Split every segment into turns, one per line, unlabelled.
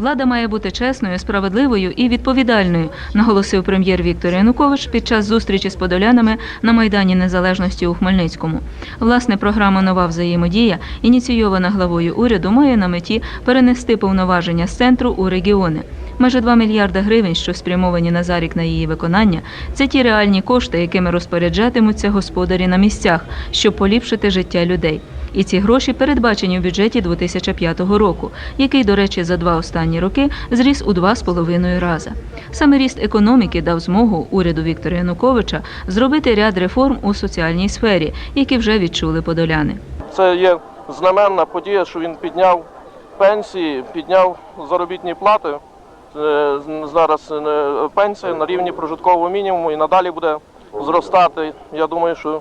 Влада має бути чесною, справедливою і відповідальною, наголосив прем'єр Віктор Янукович під час зустрічі з подолянами на Майдані Незалежності у Хмельницькому. Власне, програма Нова взаємодія, ініційована главою уряду, має на меті перенести повноваження з центру у регіони. Майже 2 мільярда гривень, що спрямовані на зарік на її виконання, це ті реальні кошти, якими розпоряджатимуться господарі на місцях, щоб поліпшити життя людей. І ці гроші передбачені в бюджеті 2005 року, який, до речі, за два останні роки зріс у два з половиною рази. Саме ріст економіки дав змогу уряду Віктора Януковича зробити ряд реформ у соціальній сфері, які вже відчули подоляни.
Це є знаменна подія, що він підняв пенсії, підняв заробітні плати. Е, Зараз е, пенсія на рівні прожиткового мінімуму і надалі буде зростати. Я думаю, що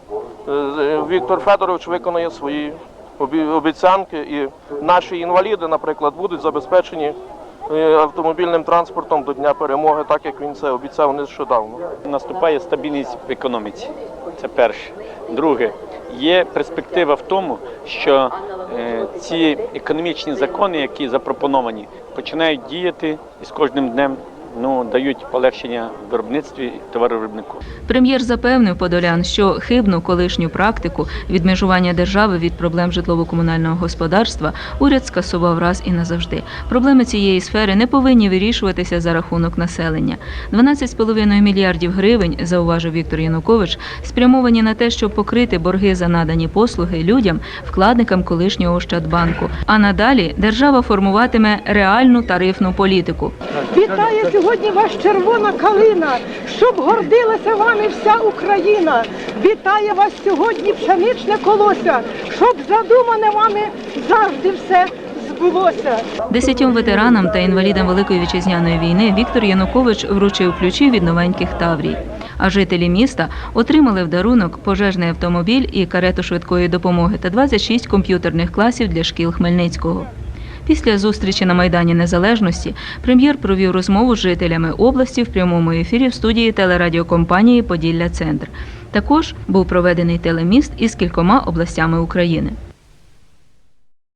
Віктор Федорович виконає свої обіцянки, і наші інваліди, наприклад, будуть забезпечені е, автомобільним транспортом до Дня перемоги, так як він це обіцяв нещодавно.
Наступає стабільність в економіці. Це перше. Друге, є перспектива в тому, що е, ці економічні закони, які запропоновані, починають діяти і з кожним днем ну, дають полегшення в виробництві товаровиробнику.
Прем'єр запевнив подолян, що хибну колишню практику відмежування держави від проблем житлово-комунального господарства уряд скасував раз і назавжди. Проблеми цієї сфери не повинні вирішуватися за рахунок населення. 12,5 мільярдів гривень, зауважив Віктор Янукович, спрямовані на те, щоб покрити борги за надані послуги людям, вкладникам колишнього Ощадбанку. А надалі держава формуватиме реальну тарифну політику.
Вітає сьогодні вас червона калина, щоб гордилася вами вся Україна. Вітає вас сьогодні пшеничне колося, щоб задумане вами завжди все.
Десятьом ветеранам та інвалідам Великої вітчизняної війни Віктор Янукович вручив ключі від новеньких Таврій. А жителі міста отримали в дарунок пожежний автомобіль і карету швидкої допомоги та 26 комп'ютерних класів для шкіл Хмельницького. Після зустрічі на Майдані Незалежності прем'єр провів розмову з жителями області в прямому ефірі в студії телерадіокомпанії Поділля Центр. Також був проведений телеміст із кількома областями України.